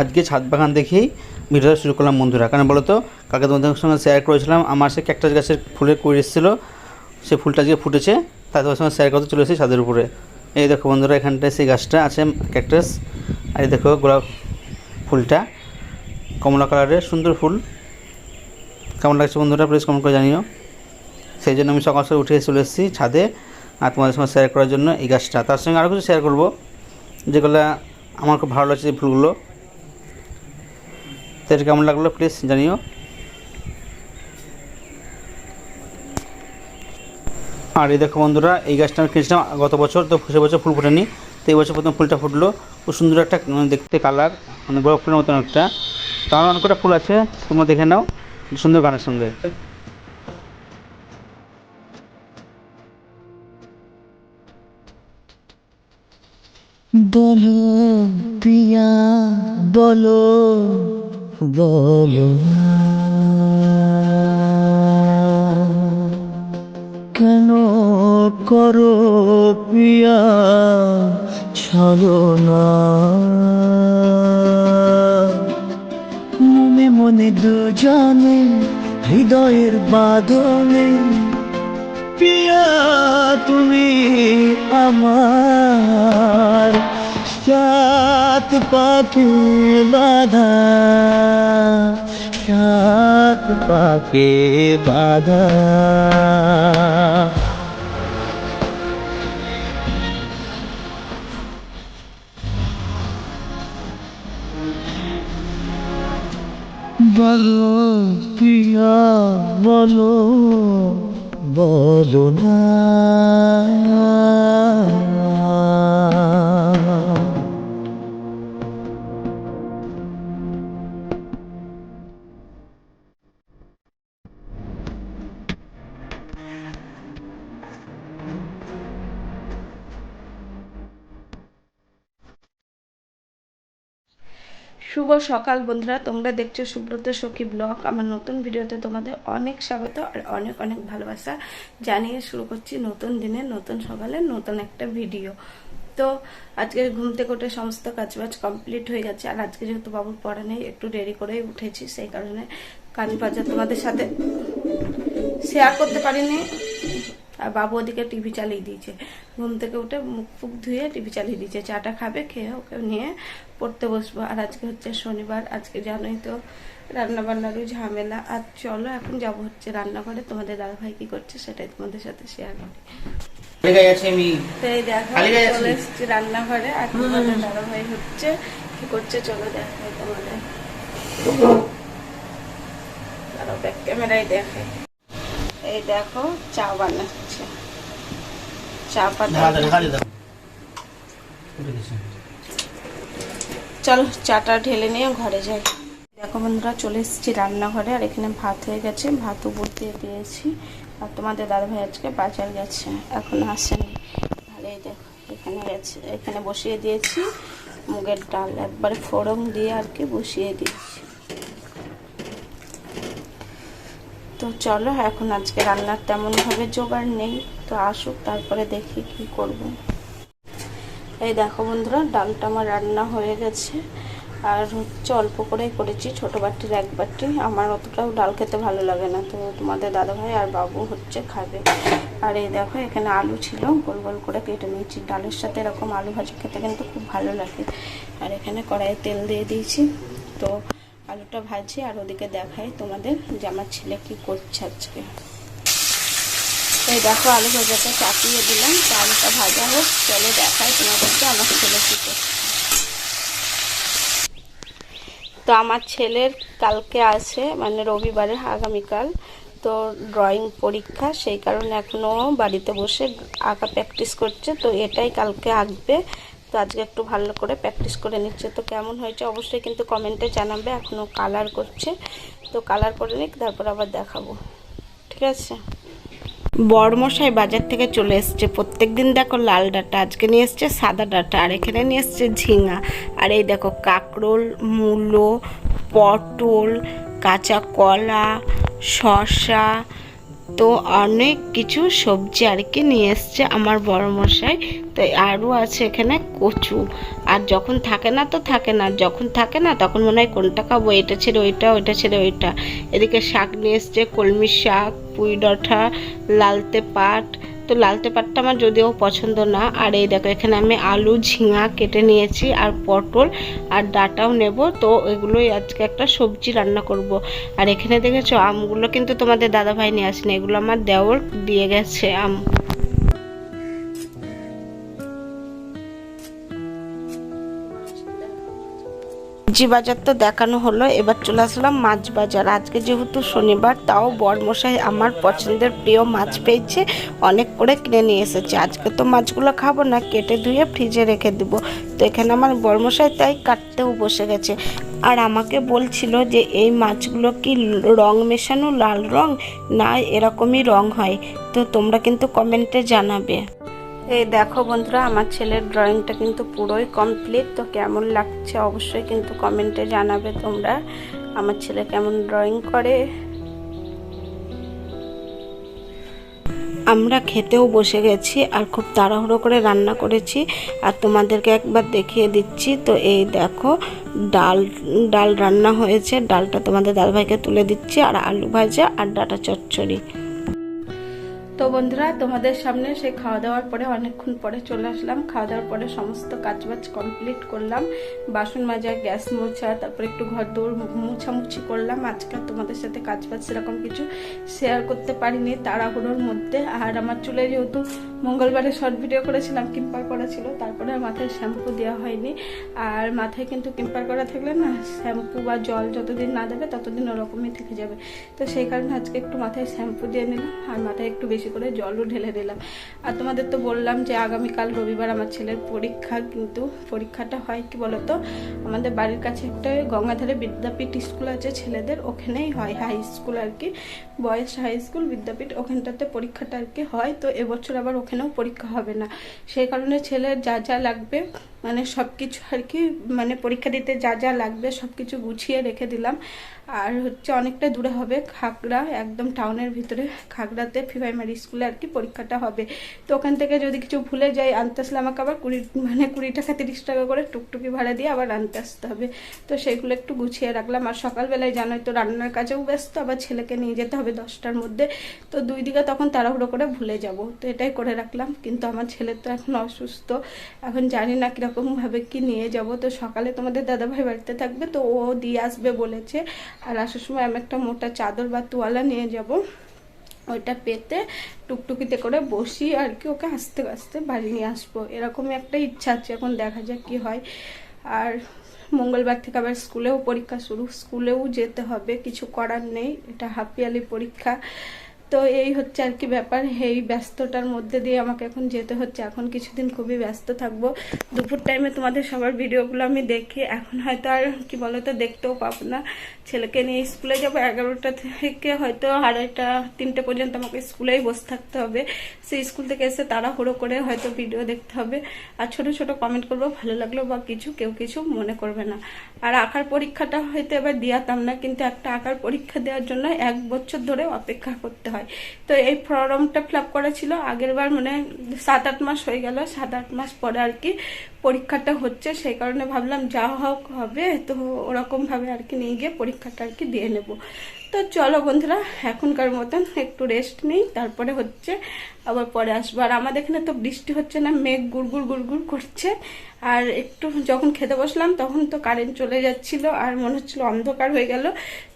আজকে ছাদ বাগান দেখেই ভিডিওটা শুরু করলাম বন্ধুরা। কারণ বলো তো কালকে তোমাদের সঙ্গে শেয়ার করেছিলাম, আমার সে ক্যাকটাস গাছের ফুলের কুড়ি এসেছিল সে ফুলটা আজকে ফুটেছে, তাই তোমার সঙ্গে শেয়ার করতে চলে এসেছি ছাদের উপরে। এই দেখো বন্ধুরা, এখানটায় সেই গাছটা আছে ক্যাকটাস আর এই দেখো গোলাপ ফুলটা, কমলা কালারের সুন্দর ফুল। কেমন লাগছে বন্ধুরা প্লিজ কমেন্ট করে জানিও। সেই জন্য আমি সকাল সকাল উঠে চলে এসেছি ছাদে, আর তোমাদের সঙ্গে শেয়ার করার জন্য এই গাছটা। তার সঙ্গে আরও কিছু শেয়ার করব, যেগুলো আমার খুব ভালো লাগছে এই ফুলগুলো। এটা কেমন লাগল প্লিজ জানিও। আর এই দেখো বন্ধুরা এই গাছটা আমি কিনেছিলাম গত বছর তো সে বছর ফুল ফোটেনি তো এই বছর প্রথম ফুলটা ফুটলো। খুব সুন্দর একটা উম, দেখতে কালার মানে গোলাপ ফুলের মতন একটা। তার অনেক কটা ফুল আছে তোমরা দেখে নাও সুন্দর গানের সঙ্গে। বলো প্রিয়া বলো। কেন করো পিয়া ছাড়ো না মনে মনে দুজনে হৃদয়ের বাঁধনে পিয়া তুমি আমার সাত পাখি বাধা সাত পাখি বাধা বলো প্রিয়া বলো বলো না শুভ সকাল বন্ধুরা, তোমরা দেখছ সুব্রত সখী ব্লগ। আমার নতুন ভিডিওতে তোমাদের অনেক স্বাগত আর অনেক অনেক ভালোবাসা জানিয়ে শুরু করছি নতুন দিনে, নতুন সকালে, নতুন একটা ভিডিও। তো আজকে ঘুম থেকে সমস্ত কাজবাজ কমপ্লিট হয়ে গেছে আর আজকে যেহেতু বাবুর পড়া নেই, একটু দেরি করেই উঠেছি, সেই কারণে কাজ বাজার তোমাদের সাথে শেয়ার করতে পারিনি। আর বাবু ওদিকে টিভি চালিয়ে দিয়েছে। ঘুম থেকে উঠে মুখ ফুক ধুয়ে টিভি চালিয়ে দিয়েছে। চাটা খাবে খেয়ে ওকে নিয়ে পড়তে বসবো। আর আজকে হচ্ছে শনিবার আজকে জানোই তো রান্না বান্নারও ঝামেলা। আর চলো এখন যাব হচ্ছে রান্নাঘরে। তোমাদের দাদা ভাই কি করছে সেটাই তোমাদের সাথে শেয়ার করি। রান্নাঘরে। আর তোমাদের দাদা ভাই হচ্ছে কি করছে চলো দেখাই তোমাদের। দাঁড়াও ব্যাক ক্যামেরায় দেখে। এই দেখো চা বানাচ্ছে। চা পাতা চলো চাটা ঢেলে নিয়ে ঘরে যাই। দেখো বন্ধুরা চলে এসেছি রান্নাঘরে আর এখানে ভাত হয়ে গেছে। ভাত উপর দিয়ে দিয়েছি। আর তোমাদের দাদা ভাই আজকে বাজার গেছে এখন আসেনি। ভালোই দেখো এখানে গেছে এখানে বসিয়ে দিয়েছি। মুগের ডাল একবারে ফোড়ন দিয়ে আর কি বসিয়ে দিয়েছি। তো চলো, এখন আজকে রান্নার তেমনভাবে জোগাড় নেই, তো আসুক, তারপরে দেখি কি করব। এই দেখো বন্ধুরা, ডালটা আমার রান্না হয়ে গেছে। আর হচ্ছে অল্প করেই করেছি, ছোট বাটির এক বাটি। আমার অতটাও ডাল খেতে ভালো লাগে না, তো তোমাদের দাদা ভাই আর বাবু হচ্ছে খাবে। আর এই দেখো, এখানে আলু ছিল, গোল গোল করে কেটে নিয়েছি। ডালের সাথে এরকম আলু ভাজি খেতে কিন্তু খুব ভালো লাগে। আর এখানে কড়াইয়ে তেল দিয়ে দিয়েছি, তো আলুটা ভাজি আর ওদিকে দেখাই তোমাদের যে আমার ছেলে কি করছে আজকে। এই দেখো আলু ভাজাটা চাপিয়ে দিলাম, তো আলুটা ভাজা হোক, চলো দেখাই তোমাদেরকে আমার ছেলে কি করছে। তো আমার ছেলের কালকে আছে মানে রবিবারে, আগামীকাল, তো ড্রয়িং পরীক্ষা, সেই কারণে এখনও বাড়িতে বসে আঁকা প্র্যাকটিস করছে, তো এটাই কালকে আঁকবে তো আজকে একটু ভালো করে প্র্যাকটিস করে নিচ্ছে। তো কেমন হয়েছে অবশ্যই কিন্তু কমেন্টে জানাবে এখনও কালার করছে। তো কালার করে নিক, তারপর আবার দেখাবো। ঠিক আছে? বড়মশাই বাজার থেকে চলে এসছে। প্রত্যেক দিন দেখো লাল ডাটা, আজকে নিয়ে এসছে সাদা ডাটা, আর এখানে নিয়ে এসছে ঝিঙা। আর এই দেখো কাকরোল, মূলো, পটল, কাঁচা কলা, শসা তো অনেক কিছু সবজি আর কি নিয়ে এসছে আমার বড় মশাই। তো আরও আছে এখানে, কচু। আর যখন থাকে না তো থাকে না, যখন থাকে না তখন মনে হয় কোনটা খাব, এটা ছেড়ে ওইটা ওইটা ছেড়ে ওইটা। এদিকে শাক নিয়ে এসছে, কলমি শাক, পুঁই ডঠা, লালতে পাট তো লালতে পাটটা আমার যদিও পছন্দ না। আর এই দেখো, এখানে আমি আলু, ঝিঙা কেটে নিয়েছি আর পটল আর ডাটাও নেব। তো এগুলোই আজকে একটা সবজি রান্না করব। আর এখানে দেখেছ, আমগুলো কিন্তু তোমাদের দাদাভাই নিয়ে আসেনি। এগুলো আমার দেওর দিয়ে গেছে আম। সবজি বাজার তো দেখানো হলো, এবার চলে আসলাম মাছ বাজার। আজকে যেহেতু শনিবার, তাও বরমশাই আমার পছন্দের প্রিয় মাছ পেয়েছে, অনেক করে কিনে নিয়ে এসেছে। আজকে তো মাছগুলো খাব না, কেটে ধুয়ে ফ্রিজে রেখে দেবো। তো এখানে আমার বরমশাই তাই কাটতেও বসে গেছে। আর আমাকে বলছিল যে, এই মাছগুলো কি রং মেশানো লাল রং? না, এরকমই রং হয়। তো তোমরা কিন্তু কমেন্টে জানাবে। এই দেখো বন্ধুরা, আমার ছেলের ড্রয়িংটা কিন্তু পুরোই কমপ্লিট তো কেমন লাগছে অবশ্যই কিন্তু কমেন্টে জানাবে তোমরা। আমার ছেলে কেমন ড্রয়িং করে? আমরা খেতেও বসে গেছি আর খুব তাড়াহুড়ো করে রান্না করেছি আর তোমাদেরকে একবার দেখিয়ে দিচ্ছি। তো এই দেখো, ডাল ডাল রান্না হয়েছে। ডালটা তোমাদের দাদাভাইকে তুলে দিচ্ছি আর আলু ভাজা আর ডাটা চচ্চড়ি। বন্ধুরা, তোমাদের সামনে সেই খাওয়া দাওয়ার পরে অনেকক্ষণ পরে চলে আসলাম। খাওয়া দাওয়ার পরে সমস্ত কাজবাজ কমপ্লিট করলাম। বাসন মাজা, গ্যাস মোছা, তারপরে একটু ঘর দৌড় মুছামুছি করলাম। আজকে তোমাদের সাথে কাজবাজ সেরকম কিছু শেয়ার করতে পারিনি তাড়াহুড়োর মধ্যে। আর আমার চুলে যেহেতু মঙ্গলবারে শর্ট ভিডিও করেছিলাম কিম্পার করা ছিল। তারপরে আর মাথায় শ্যাম্পু দেওয়া হয়নি। আর মাথায় কিন্তু কিম্পার করা থাকলে না শ্যাম্পু বা জল যতদিন না দেবে, ততদিন ওরকমই থেকে যাবে। তো সেই কারণে আজকে একটু মাথায় শ্যাম্পু দিয়ে নিলাম, আর মাথায় একটু বেশি করে জলও ঢেলে দিলাম। আর তোমাদের তো বললাম যে আগামীকাল রবিবার আমার ছেলের পরীক্ষা, কিন্তু পরীক্ষাটা হয় কি বলতো? আমাদের বাড়ির কাছে একটা গঙ্গাধারে বিদ্যাপীঠ স্কুল আছে ছেলেদের, ওখানেই হয় হাই স্কুল আর কি। বয়েজ হাই স্কুল বিদ্যাপীঠ, ওখানটাতে পরীক্ষাটা আর কি হয়। তো এবছর আবার ওখানেও পরীক্ষা হবে না। সেই কারণে ছেলের যা যা লাগবে মানে সব কিছু আর কি মানে পরীক্ষা দিতে যা যা লাগবে সব কিছু গুছিয়ে রেখে দিলাম। আর হচ্ছে অনেকটা দূরে হবে খাগড়া, একদম টাউনের ভিতরে খাগড়াতে ফি প্রাইমারি স্কুলে আর কি পরীক্ষাটা হবে। তো ওখান থেকে যদি কিছু ভুলে যাই, আনতে আসলে আমাকে আবার কুড়ি মানে কুড়ি টাকা, তিরিশ টাকা করে টুকটুকি ভাড়া দিয়ে আবার আনতে আসতে হবে। তো সেগুলো একটু গুছিয়ে রাখলাম। আর সকালবেলায় জানোই তো, রান্নার কাজেও ব্যস্ত, আবার ছেলেকে নিয়ে যেতে হবে দশটার মধ্যে। তো দুই দিকে তখন তাড়াহুড়ো করে ভুলে যাব। তো এটাই করে রাখলাম। কিন্তু আমার ছেলে তো এখন অসুস্থ। এখন জানি না কীরকমভাবে কি নিয়ে যাব। তো সকালে তোমাদের দাদাভাই বাড়িতে থাকবে, তো ও দিয়ে আসবে বলেছে। আর আসার সময় আমি একটা মোটা চাদর বা তোয়ালা নিয়ে যাব। ওইটা পেতে টুকটুকিতে করে বসি আর কি, ওকে আস্তে আস্তে বাড়ি নিয়ে আসব। এরকমই একটা ইচ্ছা আছে, এখন দেখা যাক কি হয়। আর মঙ্গলবার থেকে আবার স্কুলেও পরীক্ষা শুরু, স্কুলেও যেতে হবে, কিছু করার নেই। এটা হাফ ইয়ারলি পরীক্ষা। তো এই হচ্ছে আর কি ব্যাপার। এই ব্যস্ততার মধ্যে দিয়ে আমাকে এখন যেতে হচ্ছে। এখন কিছুদিন খুবই ব্যস্ত থাকব। দুপুর টাইমে তোমাদের সবার ভিডিওগুলো আমি দেখি। এখন হয়তো আর কি বলতো, দেখতেও পাবো না। ছেলেকে নিয়ে স্কুলে যাব। এগারোটা থেকে হয়তো আড়াইটা তিনটে পর্যন্ত আমাকে স্কুলেই বসে থাকতে হবে। সেই স্কুল থেকে এসে তাড়াহুড়ো করে হয়তো ভিডিও দেখতে হবে। আর ছোট ছোট কমেন্ট করব। ভালো লাগল বা কিছু, কেউ কিছু মনে করবে না। আর আঁকার পরীক্ষাটা হয়তো এবার দিয়াতাম না। কিন্তু একটা আঁকার পরীক্ষা দেওয়ার জন্য এক বছর ধরে অপেক্ষা করতে হয়। তো এই ফর্মটা ফিল করা ছিল। আগের বার মানে সাত আট মাস হয়ে গেল, সাত আট মাস পরে আর কি পরীক্ষাটা হচ্ছে। সেই কারণে ভাবলাম যা হোক হবে, তো ওরকমভাবে আর কি নিয়ে গিয়ে পরীক্ষাটা আর কি দিয়ে নেব। তো চলো বন্ধুরা, এখনকার মতন একটু রেস্ট নিই, তারপরে হচ্ছে আবার পরে আসব। আর আমাদের এখানে তো বৃষ্টি হচ্ছে না, মেঘ গুড়গুড় গুড়গুড় করছে। আর একটু যখন খেতে বসলাম, তখন তো কারেন্ট চলে যাচ্ছিল, আর মনে হচ্ছিল অন্ধকার হয়ে গেল।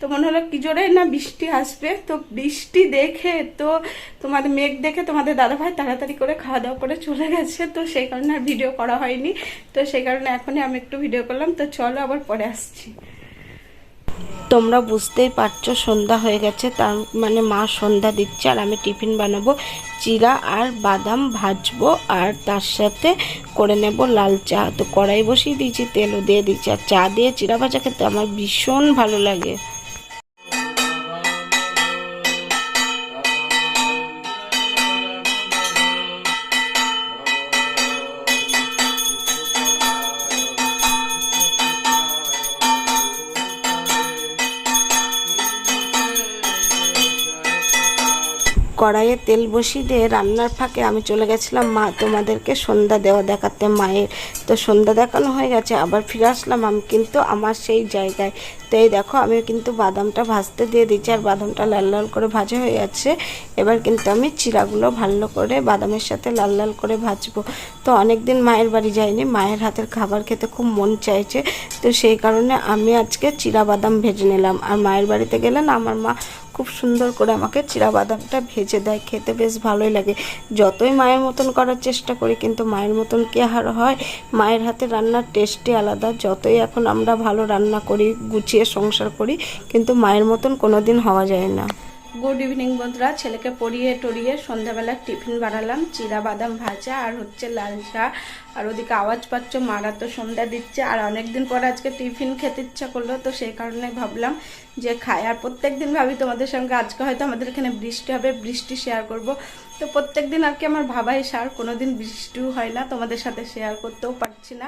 তো মনে হলো কি জোরে না বৃষ্টি আসবে? তো বৃষ্টি দেখে তো তোমাদের, মেঘ দেখে তোমাদের দাদাভাই তাড়াতাড়ি করে খাওয়া দাওয়া করে চলে গেছে। তো সেই কারণে আর ভিডিও করা হয়নি। তো সেই কারণে এখনই আমি একটু ভিডিও করলাম। তো চলো আবার পরে আসছি। তোমরা বুঝতেই পারছ, সন্ধ্যা হয়ে গেছে। তার মানে মা সন্ধ্যা দিচ্ছে আর আমি টিফিন বানাবো। চিরা আর বাদাম ভাজবো আর তার সাথে করে নেব লাল চা। তো কড়াই বসিয়ে দিয়েছি, তেলও দিয়ে দিচ্ছি আর চা দিয়ে চিরা ভাজা খেতে আমার ভীষণ ভালো লাগে। কড়াইয়ে তেল বসিয়ে দিয়ে রান্নার ফাঁকে আমি চলে গেছিলাম মা তোমাদেরকে সন্ধ্যা দেওয়া দেখাতে মায়ের তো সন্ধ্যা দেখানো হয়ে গেছে, আবার ফিরে আসলাম আমি কিন্তু আমার সেই জায়গায়। তো এই দেখো, আমি কিন্তু বাদামটা ভাজতে দিয়ে দিচ্ছি আর বাদামটা লাল লাল করে ভাজা হয়ে যাচ্ছে এবার কিন্তু আমি চিরাগুলো ভালো করে বাদামের সাথে লাল লাল করে ভাজবো। তো অনেক দিন মায়ের বাড়ি যাইনি, মায়ের হাতের খাবার খেতে খুব মন চাইছে। তো সেই কারণে আমি আজকে চিরা বাদাম ভেজে নিলাম। আর মায়ের বাড়িতে গেলে না, আমার মা খুব সুন্দর করে আমাকে চিরা বাদামটা ভেজে দেয়, খেতে বেশ ভালোই লাগে। যতই মায়ের মতন করার চেষ্টা করি, কিন্তু মায়ের মতন কি আর হয়? মায়ের হাতে রান্নার টেস্টই আলাদা। যতই এখন আমরা ভালো রান্না করি, গুছিয়ে সংসার করি, কিন্তু মায়ের মতন কোনো দিন হওয়া যায় না। গুড ইভিনিং বন্ধুরা, ছেলেকে পড়িয়ে টড়িয়ে সন্ধ্যাবেলা টিফিন বানালাম চিরা বাদাম ভাজা আর হচ্ছে লাল চা আর ওদিকে আওয়াজ পাচ্ছ, মারা তো সন্ধ্যা দিচ্ছে, আর অনেকদিন পর আজকে টিফিন খেতে ইচ্ছা করল, তো সেই কারণে ভাবলাম যে খাই। আর প্রত্যেক দিন ভাবি তোমাদের সঙ্গে, আজকে হয়তো আমাদের এখানে বৃষ্টি হবে, বৃষ্টি শেয়ার করব। তো প্রত্যেক দিন আর কি আমার ভাবাই সার কোনো দিন বৃষ্টিও হয় না, তোমাদের সাথে শেয়ার করতেও পারছি না।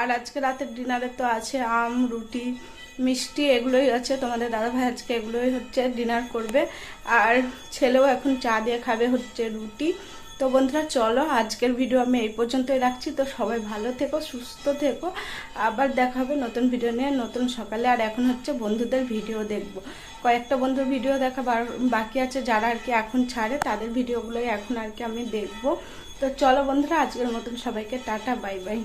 আর আজকে রাতের ডিনারে তো আছে আম, রুটি মিষ্টি এগুলোই আছে, তোমাদের দাদাভাই আজকে এগুলোই হচ্ছে ডিনার করবে। আর ছেলেও এখন চা দিয়ে খাবে হচ্ছে রুটি। তো বন্ধুরা, চলো আজকের ভিডিও আমি এই পর্যন্তই রাখছি। তো সবাই ভালো থেকো, সুস্থ থেকো। আবার দেখা হবে নতুন ভিডিও নিয়ে, নতুন সকালে। আর এখন হচ্ছে বন্ধুদের ভিডিও দেখব। কয়েকটা বন্ধুর ভিডিও দেখা বাকি আছে যারা আর কি এখন ছাড়ে, তাদের ভিডিওগুলোই এখন আর কি আমি দেখব। তো চলো বন্ধুরা, আজকের মতন সবাইকে টাটা, বাই বাই।